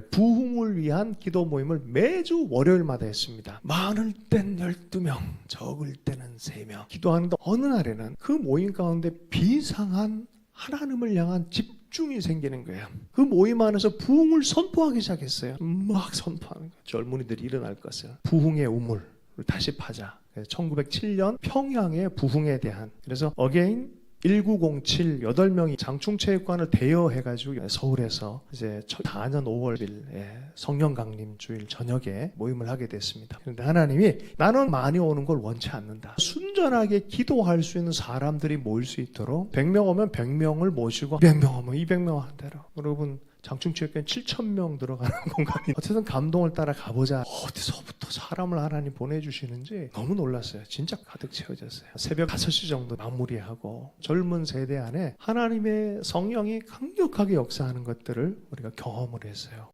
부흥을 위한 기도 모임을 매주 월요일마다 했습니다. 많을 땐 12명, 적을 때는 3명. 기도하는데 어느 날에는 그 모임 가운데 비상한 하나님을 향한 집중이 생기는 거예요. 그 모임 안에서 부흥을 선포하기 시작했어요. 막 선포하는 거예요. 젊은이들이 일어날 것을. 부흥의 우물을 다시 파자. 1907년 평양의 부흥에 대한 그래서 어게인 1907 8명이 장충체육관을 대여해가지고 서울에서 이제 4년 5월일 성령 강림 주일 저녁에 모임을 하게 됐습니다. 그런데 하나님이 나는 많이 오는 걸 원치 않는다. 순전하게 기도할 수 있는 사람들이 모일 수 있도록 100명 오면 100명을 모시고 200명 오면 200명 한 대로. 여러분 장충체육관 7천 명 들어가는 공간이 어쨌든 감동을 따라 가보자 사람을 하나님 보내주시는지 너무 놀랐어요. 진짜 가득 채워졌어요. 새벽 5시 정도 마무리하고 젊은 세대 안에 하나님의 성령이 강력하게 역사하는 것들을 우리가 경험을 했어요